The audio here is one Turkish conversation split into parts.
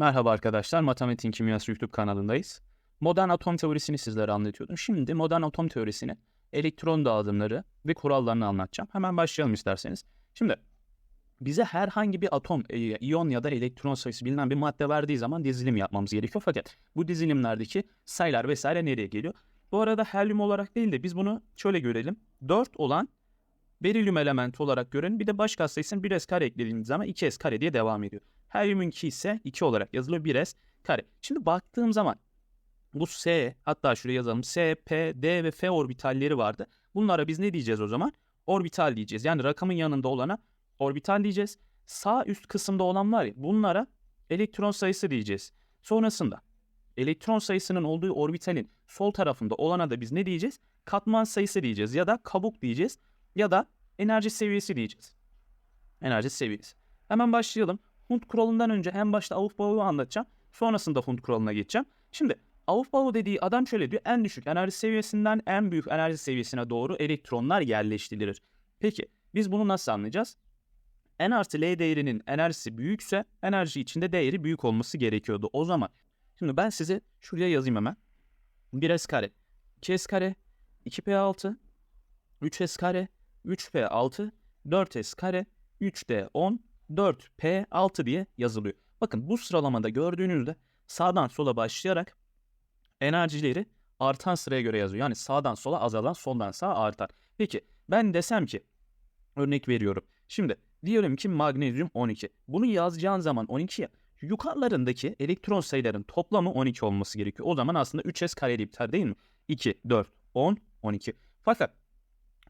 Merhaba arkadaşlar, Matematik Kimyası YouTube kanalındayız. Modern atom teorisini sizlere anlatıyordum. Şimdi modern atom teorisini, elektron dağılımları ve kurallarını anlatacağım. Hemen başlayalım isterseniz. Şimdi bize herhangi bir atom, e, iyon ya da elektron sayısı bilinen bir madde verdiği zaman dizilim yapmamız gerekiyor. Fakat bu dizilimlerdeki sayılar vesaire nereye geliyor? Bu arada helyum olarak değil de biz bunu şöyle görelim. 4 olan berilyum elementi olarak görelim. Bir de baş katsayısını 1s kare eklediğimiz zaman 2s kare diye devam ediyor. Helyumunki ise 2 olarak yazılıyor 1s kare. Şimdi baktığım zaman bu S hatta şuraya yazalım S, P, D ve F orbitalleri vardı. Bunlara biz ne diyeceğiz o zaman? Orbital diyeceğiz. Yani rakamın yanında olana orbital diyeceğiz. Sağ üst kısımda olan var ya bunlara elektron sayısı diyeceğiz. Sonrasında elektron sayısının olduğu orbitalin sol tarafında olana da biz ne diyeceğiz? Katman sayısı diyeceğiz ya da kabuk diyeceğiz ya da enerji seviyesi diyeceğiz. Enerji seviyesi. Hemen başlayalım. Hund kuralından önce en başta Aufbau'u anlatacağım. Sonrasında Hund kuralına geçeceğim. Şimdi Aufbau dediği adam şöyle diyor. En düşük enerji seviyesinden en büyük enerji seviyesine doğru elektronlar yerleştirilir. Peki biz bunu nasıl anlayacağız? N artı L değerinin enerjisi büyükse enerji içinde değeri büyük olması gerekiyordu. O zaman şimdi ben size şuraya yazayım hemen. 1S kare, 2S kare, 2P6, 3S kare, 3P6, 4S kare, 3D10, 4P6 diye yazılıyor. Bakın bu sıralamada gördüğünüzde sağdan sola başlayarak enerjileri artan sıraya göre yazıyor. Yani sağdan sola azalan, soldan sağa artar. Peki ben desem ki örnek veriyorum. Şimdi diyelim ki magnezyum 12. Bunu yazacağın zaman 12 ya yukarılarındaki elektron sayıların toplamı 12 olması gerekiyor. O zaman aslında 3s kareli biter değil mi? 2, 4, 10, 12. Fakat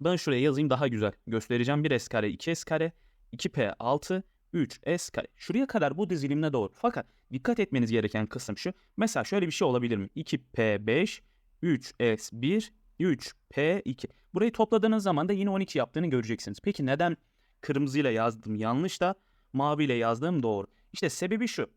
ben şuraya yazayım daha güzel göstereceğim. 1s kare, 2s kare, 2p6, 3s kare. Şuraya kadar bu dizilimine doğru. Fakat dikkat etmeniz gereken kısım şu. Mesela şöyle bir şey olabilir mi? 2p5, 3s1, 3p2. Burayı topladığınız zaman da yine 12 yaptığını göreceksiniz. Peki neden kırmızıyla yazdım yanlış da maviyle yazdığım doğru? İşte sebebi şu.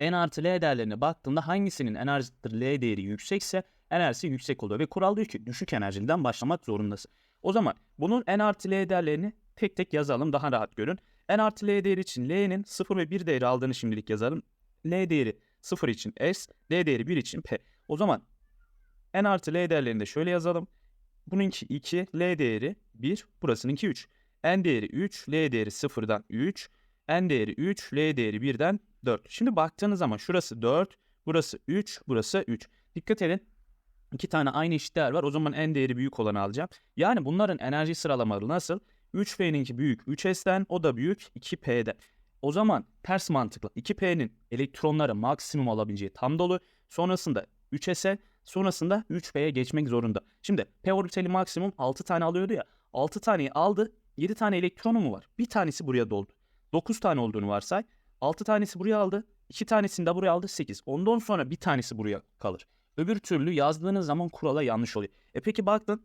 N artı L değerlerine baktığımda hangisinin enerji L değeri yüksekse enerjisi yüksek oluyor. Ve kural diyor ki düşük enerjiden başlamak zorundasın. O zaman bunun N artı L değerlerini tek tek yazalım daha rahat görün. N artı L değeri için L'nin 0 ve 1 değeri aldığını şimdilik yazalım. L değeri 0 için S, L değeri 1 için P. O zaman N artı L değerlerini de şöyle yazalım. Bununki 2, L değeri 1, burasınınki 3. N değeri 3, L değeri 0'dan 3, N değeri 3, L değeri 1'den 4. Şimdi baktığınız zaman şurası 4, burası 3, burası 3. Dikkat edin. İki tane aynı eşit değer var. O zaman n değeri büyük olanı alacağım. Yani bunların enerji sıralamaları nasıl? 3P'ninki büyük 3S'ten, o da büyük 2P'den. O zaman ters mantıkla 2P'nin elektronları maksimum alabileceği tam dolu. Sonrasında 3S'e, sonrasında 3P'ye geçmek zorunda. Şimdi P orbitali maksimum 6 tane alıyordu ya. 6 taneyi aldı. 7 tane elektronu mu var? Bir tanesi buraya doldu. 9 tane olduğunu varsay. 6 tanesi buraya aldı. 2 tanesini de buraya aldı 8. Ondan sonra bir tanesi buraya kalır. Öbür türlü yazdığınız zaman kurala yanlış oluyor. E peki baktın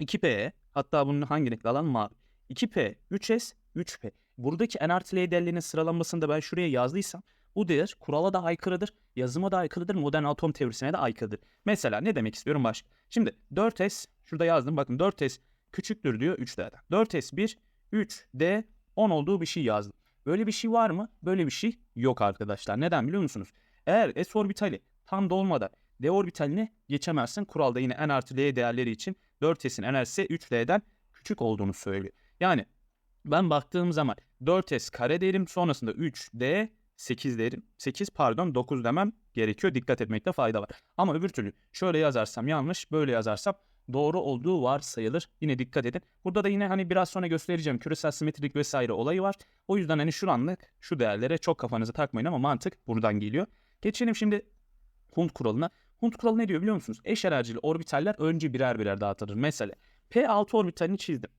2P'ye hatta bunun hangi renkli alan mavi. 2P, 3S, 3P. Buradaki N artı L değerlerinin sıralamasını da ben şuraya yazdıysam bu değer kurala da aykırıdır, yazıma da aykırıdır, modern atom teorisine de aykırıdır. Mesela ne demek istiyorum başka? Şimdi 4S, şurada yazdım bakın 4S küçüktür diyor 3D'den. 4S 1, 3, D 10 olduğu bir şey yazdım. Böyle bir şey var mı? Böyle bir şey yok arkadaşlar. Neden biliyor musunuz? Eğer S orbitali tam dolmadan D orbitaline geçemezsin. Kuralda yine n artı L değerleri için 4S'in enerjisi 3L'den küçük olduğunu söylüyor. Yani ben baktığım zaman 4S kare derim sonrasında 3D 8 derim. 8 pardon 9 demem gerekiyor. Dikkat etmekte fayda var. Ama öbür türlü şöyle yazarsam yanlış böyle yazarsam doğru olduğu varsayılır. Yine dikkat edin. Burada da yine hani biraz sonra göstereceğim küresel simetrik vesaire olayı var. O yüzden hani şu anlık şu değerlere çok kafanızı takmayın ama mantık buradan geliyor. Geçelim şimdi Hund kuralına. Hund kuralı ne diyor biliyor musunuz? Eş enerjili orbitaller önce birer birer dağıtılır. Mesela P6 orbitalini çizdim.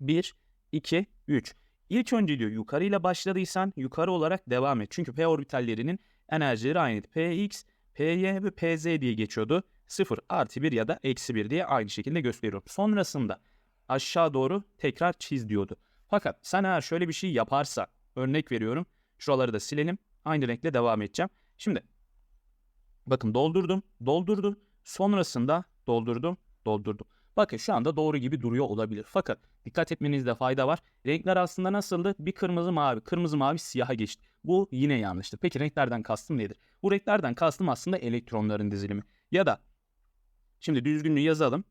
1, 2, 3. İlk önce diyor yukarıyla başladıysan yukarı olarak devam et. Çünkü P orbitallerinin enerjileri aynıydı. Px, Py ve Pz diye geçiyordu. 0 artı 1 ya da eksi 1 diye aynı şekilde gösteriyorum. Sonrasında aşağı doğru tekrar çiz diyordu. Fakat sen eğer şöyle bir şey yaparsa örnek veriyorum. Şuraları da silelim. Aynı renkle devam edeceğim. Şimdi bakın doldurdum, doldurdum. Sonrasında doldurdum, doldurdum. Bakın şu anda doğru gibi duruyor olabilir. Fakat dikkat etmenizde fayda var. Renkler aslında nasıldı? Bir kırmızı mavi, kırmızı mavi siyaha geçti. Bu yine yanlıştır. Peki renklerden kastım nedir? Bu renklerden kastım aslında elektronların dizilimi. Ya da şimdi düzgünlüğü yazalım.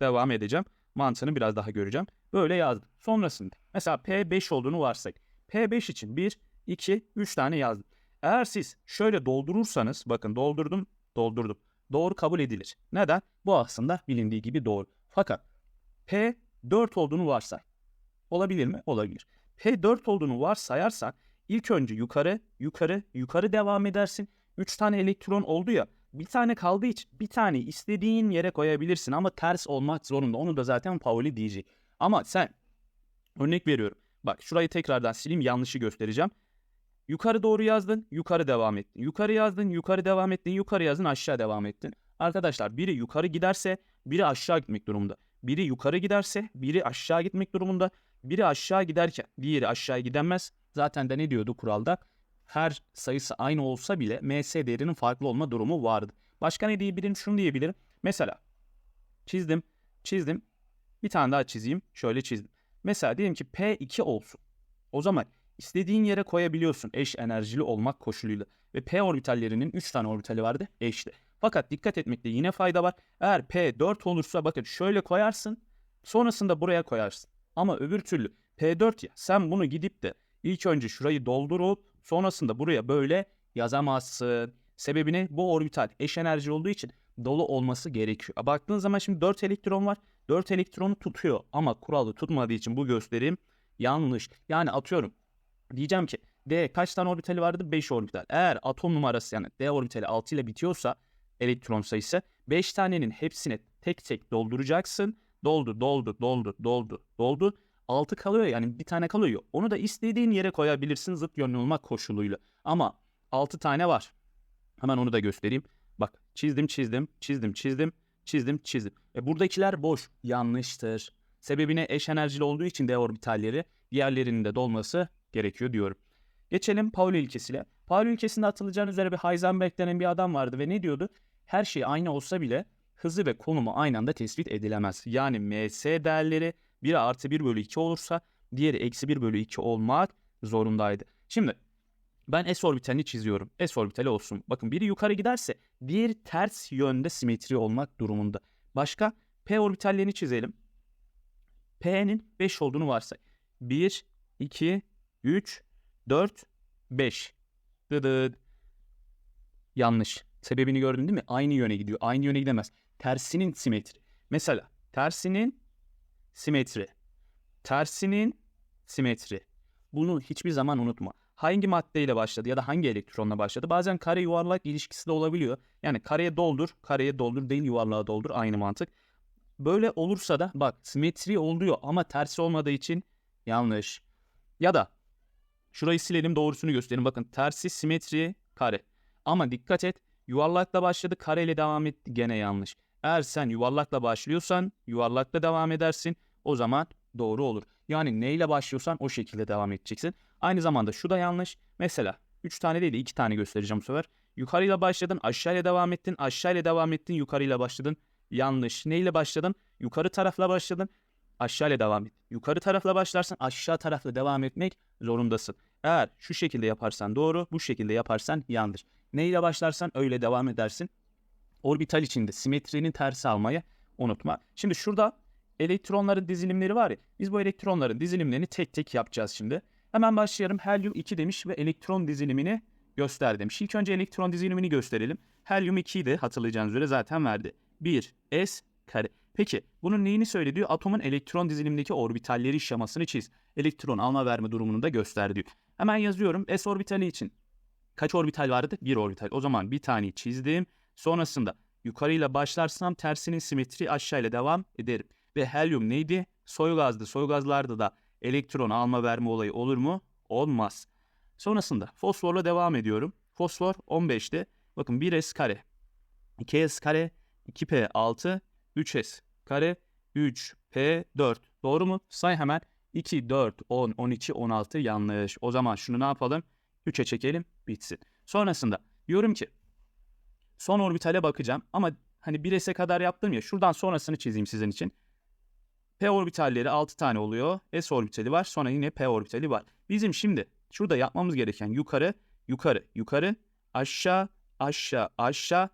Devam edeceğim. Mantığını biraz daha göreceğim. Böyle yazdım. Sonrasında mesela P5 olduğunu varsay. P5 için 1, 2, 3 tane yazdım. Eğer siz şöyle doldurursanız bakın doldurdum, doldurdum. Doğru kabul edilir. Neden? Bu aslında bilindiği gibi doğru. Fakat P 4 olduğunu varsay. Olabilir mi? Olabilir. P 4 olduğunu varsayarsak ilk önce yukarı, yukarı, yukarı devam edersin. 3 tane elektron oldu ya. Bir tane kaldığı için bir tane istediğin yere koyabilirsin ama ters olmak zorunda. Onu da zaten Pauli diyecek. Ama sen örnek veriyorum. Bak şurayı tekrardan sileyim yanlışı göstereceğim. Yukarı doğru yazdın, yukarı devam ettin. Yukarı yazdın, yukarı devam ettin, yukarı yazdın, aşağı devam ettin. Arkadaşlar biri yukarı giderse biri aşağı gitmek durumunda. Biri yukarı giderse biri aşağı gitmek durumunda. Biri aşağı giderken diğeri aşağı gidemez. Zaten de ne diyordu kuralda? Her sayısı aynı olsa bile ms değerinin farklı olma durumu vardı. Başka ne diyebilirim? Şunu diyebilirim. Mesela çizdim, çizdim. Bir tane daha çizeyim. Şöyle çizdim. Mesela diyelim ki P2 olsun. O zaman istediğin yere koyabiliyorsun eş enerjili olmak koşuluyla. Ve P orbitallerinin 3 tane orbitali vardı eşli. Fakat dikkat etmekte yine fayda var. Eğer P4 olursa bakın şöyle koyarsın. Sonrasında buraya koyarsın. Ama öbür türlü P4 ya sen bunu gidip de ilk önce şurayı doldurup sonrasında buraya böyle yazamazsın. Sebebini bu orbital eş enerji olduğu için dolu olması gerekiyor. Baktığın zaman şimdi 4 elektron var. 4 elektronu tutuyor ama kuralı tutmadığı için bu gösterim yanlış. Yani atıyorum diyeceğim ki D kaç tane orbitali vardı? 5 orbital. Eğer atom numarası yani D orbitali 6 ile bitiyorsa elektron sayısı 5 tanenin hepsini tek tek dolduracaksın. Doldu, doldu, doldu, doldu, doldu. 6 kalıyor yani bir tane kalıyor. Onu da istediğin yere koyabilirsin zıt yönlü olmak koşuluyla. Ama 6 tane var. Hemen onu da göstereyim. Bak çizdim, çizdim, çizdim, çizdim, çizdim, çizdim. E buradakiler boş. Yanlıştır. Sebebine eş enerjili olduğu için D orbitalleri diğerlerinin de dolması gerekiyor diyorum. Geçelim Pauli ilkesiyle. Pauli ilkesinde hatırlayacağınız üzere bir Heisenberg denen bir adam vardı ve ne diyordu? Her şey aynı olsa bile hızı ve konumu aynı anda tespit edilemez. Yani ms değerleri biri artı 1 bölü 2 olursa diğeri eksi 1 bölü 2 olmak zorundaydı. Şimdi ben S orbitalini çiziyorum. S orbitali olsun. Bakın biri yukarı giderse diğeri ters yönde simetri olmak durumunda. Başka P orbitallerini çizelim. P'nin 5 olduğunu varsay. 1, 2, 3, 4, 5. Dıdıd. Yanlış. Sebebini gördün değil mi? Aynı yöne gidiyor. Aynı yöne gidemez. Tersinin simetri. Mesela tersinin simetri. Tersinin simetri. Bunu hiçbir zaman unutma. Hangi maddeyle başladı ya da hangi elektronla başladı? Bazen kare yuvarlak ilişkisi de olabiliyor. Yani kareye doldur, kareye doldur değil yuvarlığa doldur aynı mantık. Böyle olursa da bak simetri oluyor ama tersi olmadığı için yanlış. Ya da şurayı silelim doğrusunu gösterelim. Bakın tersi simetri kare. Ama dikkat et yuvarlakla başladı kareyle devam etti gene yanlış. Eğer sen yuvarlakla başlıyorsan yuvarlakla devam edersin o zaman doğru olur. Yani neyle başlıyorsan o şekilde devam edeceksin. Aynı zamanda şu da yanlış. Mesela 3 tane değil de 2 tane göstereceğim bu sefer. Yukarıyla başladın aşağıyla devam ettin aşağıyla devam ettin yukarıyla başladın. Yanlış. Neyle başladın? Yukarı tarafla başladın. Aşağıyla devam et. Yukarı tarafla başlarsan aşağı tarafla devam etmek zorundasın. Eğer şu şekilde yaparsan doğru, bu şekilde yaparsan yanlış. Neyle başlarsan öyle devam edersin. Orbital içinde simetrinin tersi almayı unutma. Şimdi şurada elektronların dizilimleri var ya. Biz bu elektronların dizilimlerini tek tek yapacağız şimdi. Hemen başlayalım. Helyum 2 demiş ve elektron dizilimini göster demiş. İlk önce elektron dizilimini gösterelim. Helyum 2'yi de hatırlayacağınız üzere zaten verdi. 1 s kare. Peki bunun neyini söyle? Atomun elektron dizilimindeki orbitalleri şemasını çiz. Elektron alma verme durumunu da göster diyor. Hemen yazıyorum. S orbitali için kaç orbital vardı? Bir orbital. O zaman bir tane çizdim. Sonrasında yukarıyla başlarsam tersinin simetri aşağıyla devam ederim. Ve helyum neydi? Soy gazdı. Soy gazlarda da elektron alma verme olayı olur mu? Olmaz. Sonrasında fosforla devam ediyorum. Fosfor 15'te. Bakın 1s kare. 2s kare. 2p 6. 3s kare. 3p4. Doğru mu? Say hemen. 2, 4, 10, 12, 16 yanlış. O zaman şunu ne yapalım? 3'e çekelim bitsin. Sonrasında diyorum ki son orbitale bakacağım ama hani 1s'e kadar yaptım ya şuradan sonrasını çizeyim sizin için. P orbitalleri 6 tane oluyor. S orbitali var. Sonra yine P orbitali var. Bizim şimdi şurada yapmamız gereken yukarı, yukarı, yukarı, aşağı, aşağı, aşağı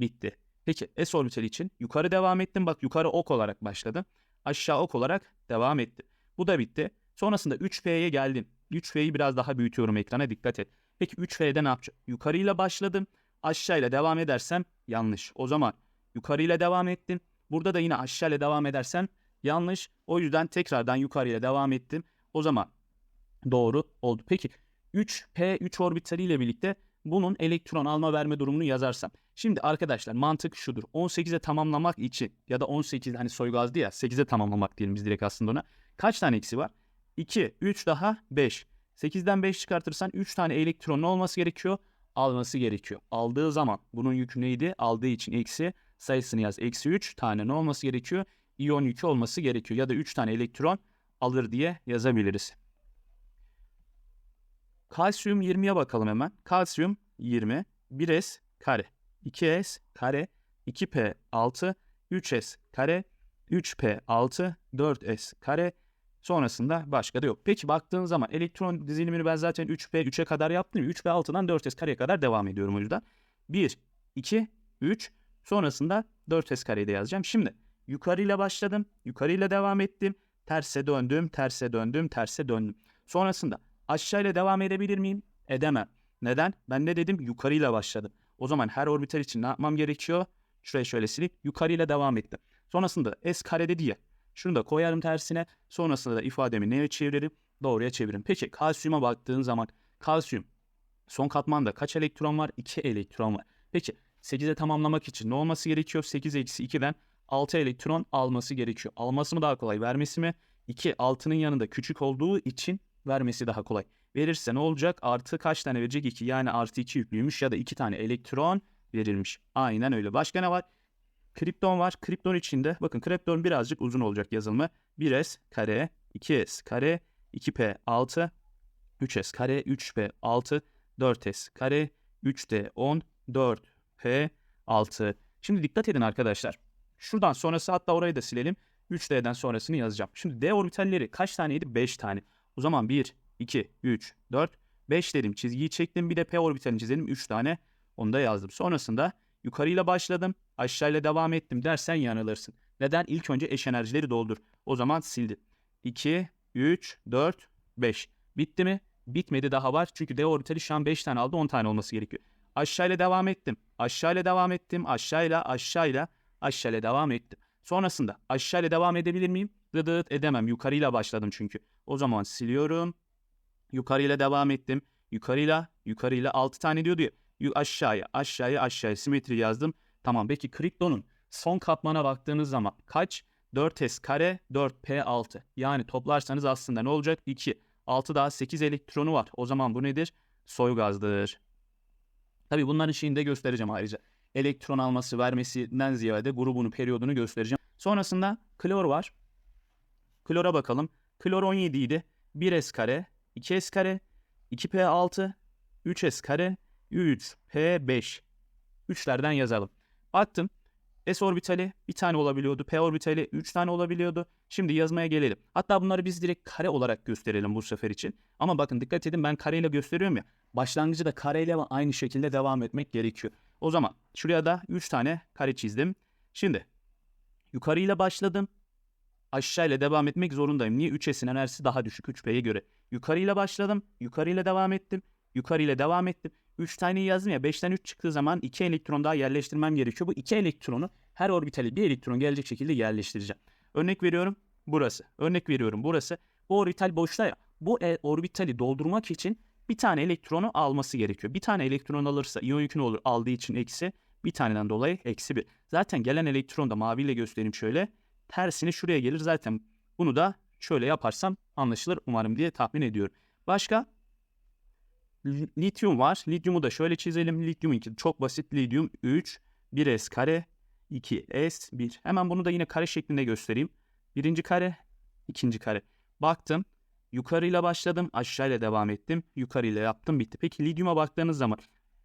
bitti. Peki S orbitali için yukarı devam ettim. Bak yukarı ok olarak başladım. Aşağı ok olarak devam etti. Bu da bitti. Sonrasında 3P'ye geldim. 3P'yi biraz daha büyütüyorum ekrana dikkat et. Peki 3P'de ne yapacağım? Yukarıyla başladım. Aşağıyla devam edersem yanlış. O zaman yukarıyla devam ettim. Burada da yine aşağıyla devam edersem yanlış. O yüzden tekrardan yukarıyla devam ettim. O zaman doğru oldu. Peki 3P3 orbitaliyle birlikte bunun elektron alma verme durumunu yazarsam. Şimdi arkadaşlar mantık şudur. 18'e tamamlamak için ya da 18 hani soygazdı ya 8'e tamamlamak diyelim biz direkt aslında ona. Kaç tane eksi var? 2, 3 daha 5. 8'den 5 çıkartırsan 3 tane elektronun olması gerekiyor. Alması gerekiyor. Aldığı zaman bunun yükü neydi? Aldığı için eksi sayısını yaz. Eksi 3 tane ne olması gerekiyor? İyon yükü olması gerekiyor. Ya da 3 tane elektron alır diye yazabiliriz. Kalsiyum 20'ye bakalım hemen. Kalsiyum 20. 1s kare. 2s kare. 2p6. 3s kare. 3p6. 4s kare. Sonrasında başka da yok. Peki baktığın zaman elektron dizilimini ben zaten 3p 3'e kadar yaptım. 3p6'dan 4s kareye kadar devam ediyorum o yüzden. 1, 2, 3. Sonrasında 4s kareyi de yazacağım. Şimdi yukarıyla başladım. Yukarıyla devam ettim. Terse döndüm, terse döndüm, terse döndüm. Sonrasında aşağıyla devam edebilir miyim? Edemem. Neden? Ben ne dedim? Yukarıyla başladım. O zaman her orbital için ne yapmam gerekiyor? Şuraya şöyle silip yukarıyla devam ettim. Sonrasında s kare dedi ya. Şunu da koyarım tersine. Sonrasında da ifademi neye çeviririm? Doğruya çeviririm. Peki kalsiyuma baktığın zaman kalsiyum son katmanda kaç elektron var? 2 elektron var. Peki 8'e tamamlamak için ne olması gerekiyor? 8 eksi 2'den 6 elektron alması gerekiyor. Alması mı daha kolay? Vermesi mi? 2 6'nın yanında küçük olduğu için vermesi daha kolay. Verirse ne olacak? Artı kaç tane verecek? 2 yani artı 2 yüklüymüş ya da 2 tane elektron verilmiş. Aynen öyle. Başka ne var? Kripton var. Kripton içinde bakın kripton birazcık uzun olacak yazılımı. 1s kare, 2s kare, 2p 6, 3s kare, 3p 6, 4s kare, 3d 10, 4p 6. Şimdi dikkat edin arkadaşlar. Şuradan sonrası hatta orayı da silelim. 3D'den sonrasını yazacağım. Şimdi D orbitalleri kaç taneydi? 5 tane. O zaman 1, 2, 3, 4, 5 dedim. Çizgiyi çektim. Bir de P orbitalini çizelim. 3 tane. Onu da yazdım. Sonrasında yukarıyla başladım. Aşağıyla devam ettim dersen yanılırsın. Neden? İlk önce eş enerjileri doldur. O zaman sildim. 2, 3, 4, 5. Bitti mi? Bitmedi daha var. Çünkü D orbitali şu an 5 tane aldı. 10 tane olması gerekiyor. Aşağıyla devam ettim. Aşağıyla devam ettim. Aşağıyla aşağıyla aşağıyla devam ettim. Sonrasında aşağıyla devam edebilir miyim? Dıdıt edemem. Yukarıyla başladım çünkü. O zaman siliyorum. Yukarıyla devam ettim. Yukarıyla, yukarıyla 6 tane diyordu ya. Aşağıya, aşağıya, aşağıya simetri yazdım. Tamam peki kriptonun son katmana baktığınız zaman kaç? 4s kare 4p6. Yani toplarsanız aslında ne olacak? 2. 6 daha 8 elektronu var. O zaman bu nedir? Soygazdır. Tabi bunların şeyini de göstereceğim ayrıca. Elektron alması vermesinden ziyade grubunu, periyodunu göstereceğim. Sonrasında klor var. Klora bakalım. Klor 17 idi. 1s kare, 2s kare, 2p6, 3s kare, 3p5. 3'lerden yazalım. Baktım. S orbitali bir tane olabiliyordu. P orbitali 3 tane olabiliyordu. Şimdi yazmaya gelelim. Hatta bunları biz direkt kare olarak gösterelim bu sefer için. Ama bakın dikkat edin ben kareyle gösteriyorum ya. Başlangıcı da kareyle aynı şekilde devam etmek gerekiyor. O zaman şuraya da 3 tane kare çizdim. Şimdi yukarıyla başladım. Aşağıyla devam etmek zorundayım. Niye? 3S'in enerjisi daha düşük 3P'ye göre. Yukarıyla başladım. Yukarıyla devam ettim. Yukarıyla devam ettim. 3 tane yazdım ya 5'ten 3 çıktığı zaman 2 elektron daha yerleştirmem gerekiyor. Bu 2 elektronu her orbitale bir elektron gelecek şekilde yerleştireceğim. Örnek veriyorum burası. Örnek veriyorum burası. Bu orbital boşta ya. Bu e- orbitali doldurmak için bir tane elektronu alması gerekiyor. Bir tane elektron alırsa iyon yükü ne olur? Aldığı için eksi. Bir taneden dolayı eksi bir. Zaten gelen elektron da maviyle göstereyim şöyle. Tersini şuraya gelir zaten. Bunu da şöyle yaparsam anlaşılır umarım diye tahmin ediyorum. Başka? Li- Lityum var. Lityumu da şöyle çizelim. Lityum 2 çok basit. Lityum 3, 1s kare, 2s 1. Hemen bunu da yine kare şeklinde göstereyim. Birinci kare, ikinci kare. Baktım. Yukarıyla başladım. Aşağıyla devam ettim. Yukarıyla yaptım. Bitti. Peki lityuma baktığınız zaman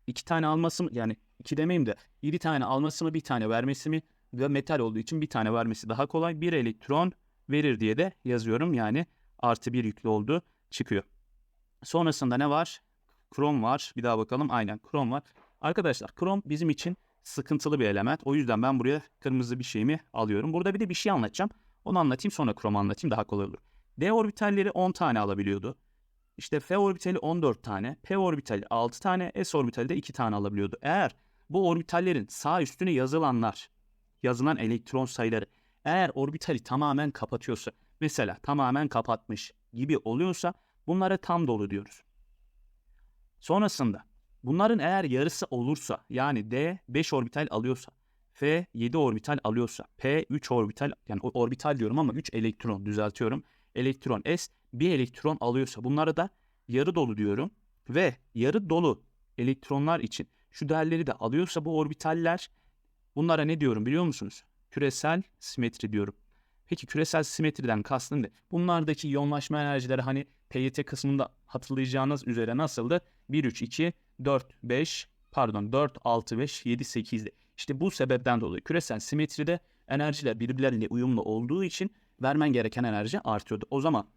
iki tane alması mı? Yani iki demeyeyim de yedi tane alması mı bir tane vermesi mi? Ve metal olduğu için bir tane vermesi daha kolay. Bir elektron verir diye de yazıyorum. Yani artı 1 yüklü olduğu çıkıyor. Sonrasında ne var? Chrome var. Bir daha bakalım. Aynen Chrome var. Arkadaşlar Chrome bizim için sıkıntılı bir element. O yüzden ben buraya kırmızı bir şeyimi alıyorum. Burada bir de bir şey anlatacağım. Onu anlatayım sonra Chrome anlatayım daha kolay olur. D orbitalleri 10 tane alabiliyordu. İşte F orbitali 14 tane, P orbitali 6 tane, S orbitali de 2 tane alabiliyordu. Eğer bu orbitallerin sağ üstüne yazılanlar, yazılan elektron sayıları eğer orbitali tamamen kapatıyorsa, mesela tamamen kapatmış gibi oluyorsa bunlara tam dolu diyoruz. Sonrasında bunların eğer yarısı olursa yani D 5 orbital alıyorsa, F 7 orbital alıyorsa, P 3 orbital yani orbital diyorum ama 3 elektron düzeltiyorum. Elektron S 1 elektron alıyorsa bunlara da yarı dolu diyorum. Ve yarı dolu elektronlar için şu değerleri de alıyorsa bu orbitaller bunlara ne diyorum biliyor musunuz? Küresel simetri diyorum. Peki küresel simetriden kastım ne? Bunlardaki yoğunlaşma enerjileri hani PYT kısmında hatırlayacağınız üzere nasıldı? 1, 3, 2, 4, 5 pardon 4, 6, 5, 7, 8'di. İşte bu sebepten dolayı küresel simetride enerjiler birbirleriyle uyumlu olduğu için vermen gereken enerji artıyordu. O zaman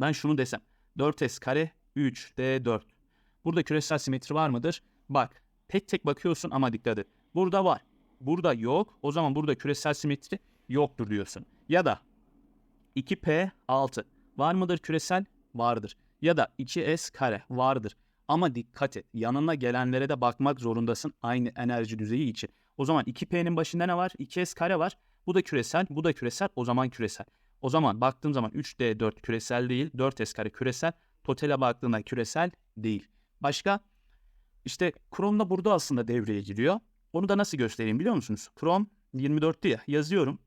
ben şunu desem 4s kare 3 d4. Burada küresel simetri var mıdır? Bak tek tek bakıyorsun ama dikkat et. Burada var. Burada yok. O zaman burada küresel simetri yoktur diyorsun. Ya da 2p6 var mıdır küresel? Vardır. Ya da 2s kare vardır. Ama dikkat et. Yanına gelenlere de bakmak zorundasın aynı enerji düzeyi için. O zaman 2p'nin başında ne var? 2s kare var. Bu da küresel, bu da küresel, o zaman küresel. O zaman baktığım zaman 3D4 küresel değil, 4S kare küresel. Totale baktığında küresel değil. Başka? İşte Chrome da burada aslında devreye giriyor. Onu da nasıl göstereyim biliyor musunuz? Chrome 24'tü ya yazıyorum.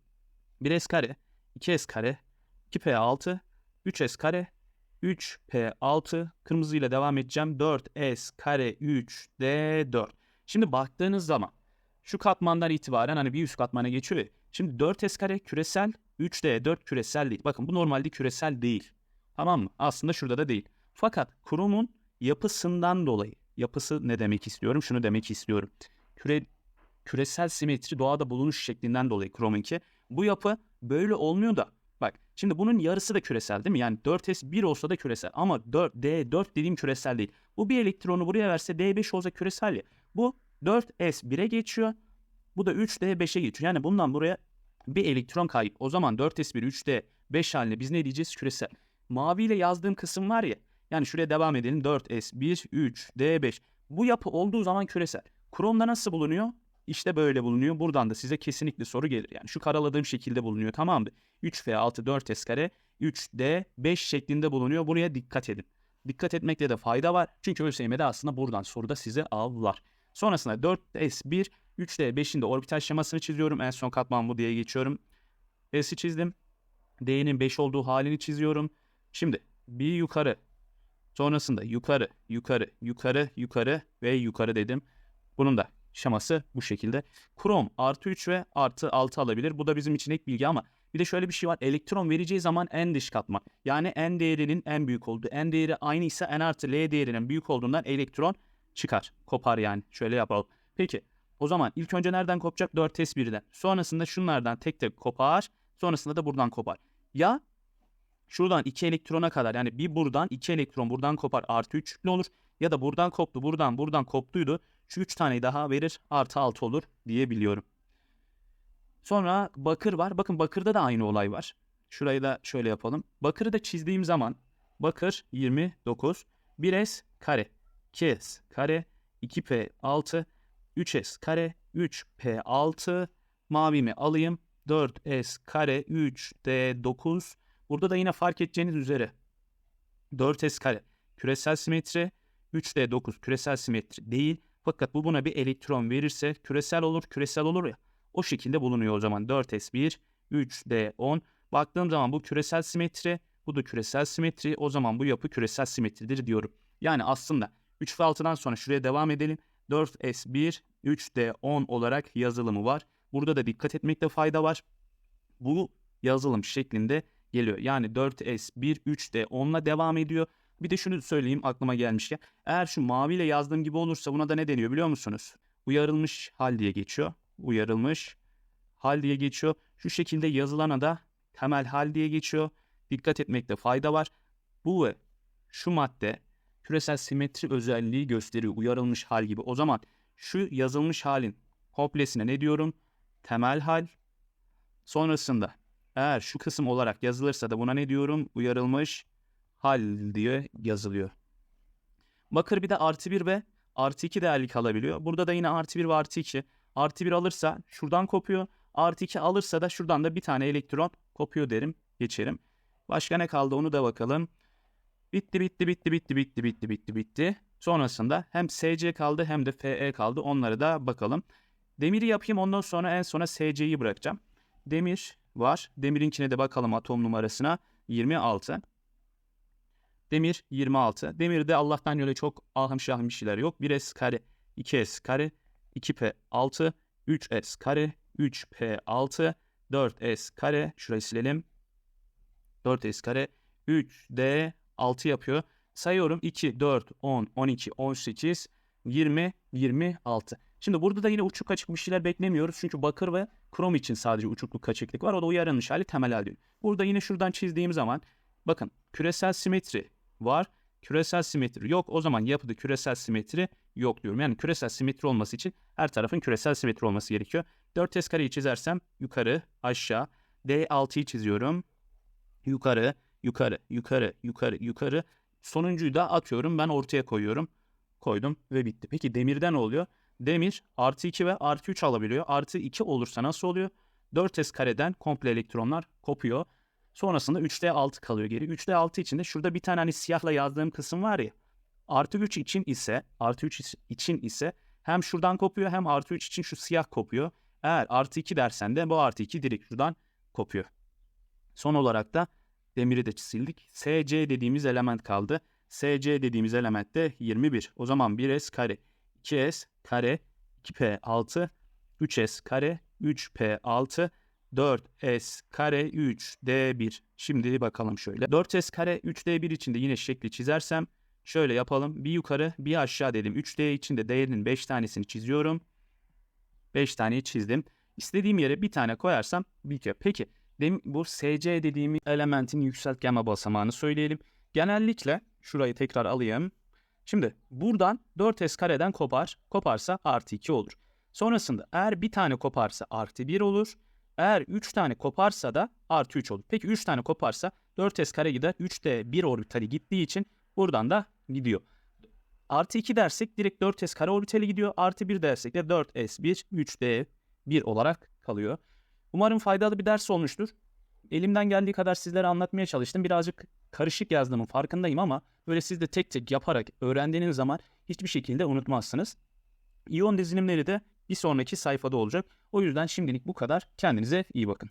1S kare, 2S kare, 2P6, 3S kare, 3P6 kırmızıyla devam edeceğim. 4S kare 3D4. Şimdi baktığınız zaman şu katmandan itibaren hani bir üst katmana geçiyor. Şimdi 4S kare küresel 3D 4 küresel değil. Bakın bu normalde küresel değil. Tamam mı? Aslında şurada da değil. Fakat kurumun yapısından dolayı yapısı ne demek istiyorum? Şunu demek istiyorum. Küre, küresel simetri doğada bulunuş şeklinden dolayı Chrome'unki. Bu yapı böyle olmuyor da bak şimdi bunun yarısı da küresel değil mi? Yani 4S 1 olsa da küresel ama 4 D4 dediğim küresel değil. Bu bir elektronu buraya verse D5 olsa küresel ya. Bu 4S 1'e geçiyor. Bu da 3D 5'e geçiyor. Yani bundan buraya bir elektron kayıp. O zaman 4S1 3D 5 haline biz ne diyeceğiz? Küresel. Maviyle yazdığım kısım var ya. Yani şuraya devam edelim. 4S1 3 D5. Bu yapı olduğu zaman küresel. Chrome'da nasıl bulunuyor? İşte böyle bulunuyor. Buradan da size kesinlikle soru gelir. Yani şu karaladığım şekilde bulunuyor tamam mı? 3F6 4S kare 3D 5 şeklinde bulunuyor. Buraya dikkat edin. Dikkat etmekte de fayda var. Çünkü ÖSYM'de aslında buradan soruda size avlar. Sonrasında 4S1 3D 5'in de orbital şemasını çiziyorum. En son katman bu diye geçiyorum. S'i çizdim. D'nin 5 olduğu halini çiziyorum. Şimdi bir yukarı. Sonrasında yukarı, yukarı, yukarı, yukarı ve yukarı dedim. Bunun da şeması bu şekilde. Krom artı 3 ve artı 6 alabilir. Bu da bizim için ek bilgi ama bir de şöyle bir şey var. Elektron vereceği zaman en dış katman. Yani n değerinin en büyük olduğu. N değeri aynı ise n artı l değerinin büyük olduğundan elektron çıkar. Kopar yani. Şöyle yapalım. Peki o zaman ilk önce nereden kopacak? 4S1'den. Sonrasında şunlardan tek tek kopar. Sonrasında da buradan kopar. Ya şuradan 2 elektrona kadar yani bir buradan 2 elektron buradan kopar artı 3 yüklü olur. Ya da buradan koptu buradan buradan koptuydu. Şu 3 taneyi daha verir artı 6 olur diyebiliyorum. Sonra bakır var. Bakın bakırda da aynı olay var. Şurayı da şöyle yapalım. Bakırı da çizdiğim zaman bakır 29 1s kare 2s kare 2p 6 3s kare 3p6 mavimi alayım 4s kare 3d9 burada da yine fark edeceğiniz üzere 4s kare küresel simetri 3d9 küresel simetri değil fakat bu buna bir elektron verirse küresel olur küresel olur ya o şekilde bulunuyor o zaman 4s1 3d10 baktığım zaman bu küresel simetri bu da küresel simetri o zaman bu yapı küresel simetridir diyorum. Yani aslında 3 ve 6'dan sonra şuraya devam edelim. 4S1 3D10 olarak yazılımı var. Burada da dikkat etmekte fayda var. Bu yazılım şeklinde geliyor. Yani 4S1 3D10'la devam ediyor. Bir de şunu söyleyeyim aklıma gelmişken. Eğer şu maviyle yazdığım gibi olursa buna da ne deniyor biliyor musunuz? Uyarılmış hal diye geçiyor. Uyarılmış hal diye geçiyor. Şu şekilde yazılana da temel hal diye geçiyor. Dikkat etmekte fayda var. Bu ve şu madde küresel simetri özelliği gösteriyor. Uyarılmış hal gibi. O zaman şu yazılmış halin komplesine ne diyorum? Temel hal. Sonrasında eğer şu kısım olarak yazılırsa da buna ne diyorum? Uyarılmış hal diye yazılıyor. Bakır bir de artı 1 ve artı 2 değerlik alabiliyor. Burada da yine artı 1 ve artı 2. Artı 1 alırsa şuradan kopuyor. Artı 2 alırsa da şuradan da bir tane elektron kopuyor derim. Geçerim. Başka ne kaldı onu da bakalım. Bitti bitti bitti bitti bitti bitti bitti bitti. Sonrasında hem SC kaldı hem de FE kaldı. Onları da bakalım. Demiri yapayım ondan sonra en sona SC'yi bırakacağım. Demir var. Demirinkine de bakalım atom numarasına. 26. Demir 26. Demirde Allah'tan öyle çok ahım şahım bir şeyler yok. 1s kare, 2s kare, 2p 6, 3s kare, 3p 6, 4s kare. Şurayı silelim. 4s kare, 3d 6 yapıyor. Sayıyorum 2, 4, 10, 12, 18, 20, 26. Şimdi burada da yine uçuk açık bir şeyler beklemiyoruz. Çünkü bakır ve krom için sadece uçukluk kaçıklık var. O da uyarılmış hali temel hal. Burada yine şuradan çizdiğim zaman bakın küresel simetri var. Küresel simetri yok. O zaman yapıda küresel simetri yok diyorum. Yani küresel simetri olması için her tarafın küresel simetri olması gerekiyor. 4S kareyi çizersem yukarı, aşağı. D6'yı çiziyorum. Yukarı, yukarı, yukarı, yukarı, yukarı. Sonuncuyu da atıyorum. Ben ortaya koyuyorum. Koydum ve bitti. Peki demirden oluyor? Demir artı 2 ve artı 3 alabiliyor. Artı 2 olursa nasıl oluyor? 4S kareden komple elektronlar kopuyor. Sonrasında 3'te 6 kalıyor geri. 3'te 6 için de şurada bir tane hani siyahla yazdığım kısım var ya. Artı 3 için ise artı 3 için ise hem şuradan kopuyor hem artı 3 için şu siyah kopuyor. Eğer artı 2 dersen de bu artı 2 direkt şuradan kopuyor. Son olarak da demiri de sildik. SC dediğimiz element kaldı. SC dediğimiz element de 21. O zaman 1S kare, 2S kare, 2P6, 3S kare, 3P6, 4S kare 3D1. Şimdi bakalım şöyle. 4S kare 3D1 için de yine şekli çizersem şöyle yapalım. Bir yukarı bir aşağı dedim. 3D için de değerinin 5 tanesini çiziyorum. 5 taneyi çizdim. İstediğim yere bir tane koyarsam bitiyor. Peki bu SC dediğimiz elementin yükseltgenme basamağını söyleyelim. Genellikle şurayı tekrar alayım. Şimdi buradan 4S kareden kopar. Koparsa artı 2 olur. Sonrasında eğer bir tane koparsa artı 1 olur. Eğer 3 tane koparsa da artı 3 olur. Peki 3 tane koparsa 4s kare gider. 3'te 1 orbitali gittiği için buradan da gidiyor. Artı 2 dersek direkt 4s kare orbitali gidiyor. Artı 1 dersek de 4s1 3d 1 olarak kalıyor. Umarım faydalı bir ders olmuştur. Elimden geldiği kadar sizlere anlatmaya çalıştım. Birazcık karışık yazdığımın farkındayım ama böyle siz de tek tek yaparak öğrendiğiniz zaman hiçbir şekilde unutmazsınız. İyon dizilimleri de bir sonraki sayfada olacak. O yüzden şimdilik bu kadar. Kendinize iyi bakın.